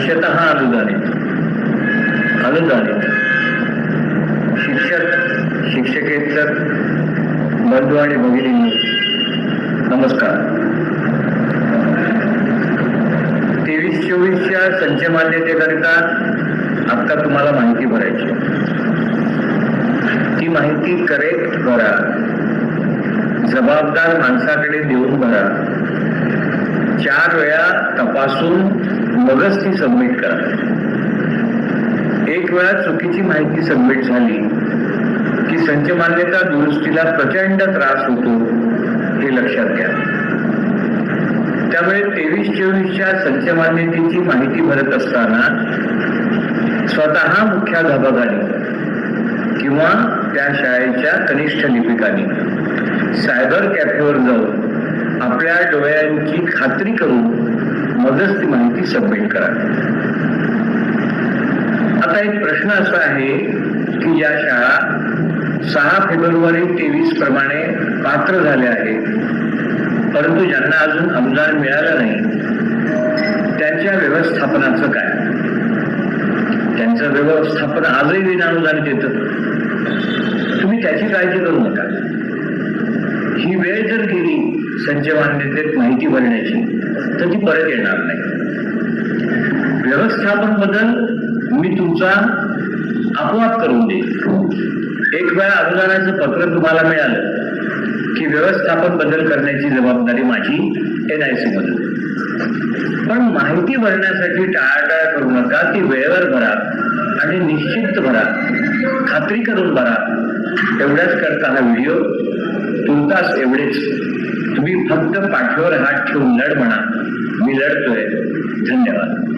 अंशतः अनुदानित. अनुदानित. शिक्षक शिक्षकेतर बंधू आणि भगिनी नमस्कार. तेवीस चोवीसच्या संच मान्यतेकरिता आत्ता तुम्हाला माहिती भरायची ती माहिती करेक्ट भरा. जबाबदार माणसाकडे देऊन भरा. चार वेळा तपासून मगच ती सबमिट करा. एक वेळा चुकीची माहिती सबमिट झाली की संच मान्यता दुरुस्तीला प्रचंड त्रास होतो हे लक्षात घ्या. त्यामुळे तेवीस चोवीसच्या संच मान्यतेची माहिती भरत असताना स्वतः मुख्याध्यापकाने किंवा त्या शाळेच्या कनिष्ठ लिपिकांनी सायबर कॅफेवर जाऊन आपल्या डोळ्यांची खात्री करून मगच ती माहिती सबमिट करा. आता एक प्रश्न असा आहे की या शाळा सहा फेब्रुवारी तेवीस प्रमाणे पात्र झाल्या आहेत. परंतु ज्यांना अजून अनुदान मिळालं नाही त्यांच्या व्यवस्थापनाचं काय? त्यांचं व्यवस्थापन आजही विनानुदान देत. तुम्ही त्याची काळजी करू नका. संच माहिती भरण्याची. तर ती परत येणार नाही. व्यवस्थापन बदल मी तुमचा आपोआप करून देईल एक वेळा अनुदानाचं पत्र तुम्हाला मिळालं की व्यवस्थापन बदल करण्याची जबाबदारी माझी एन आय सी मध्ये पण माहिती भरण्यासाठी टाळाटाळ करू नका ती वेळेवर भरा आणि निश्चित भरा. खात्री करून भरा. एवढ्याच करता हा व्हिडिओ तुमचाच एवढेच. तुम्ही फक्त पाठीवर हात ठेवून लढ म्हणा. मी लढतोय. धन्यवाद.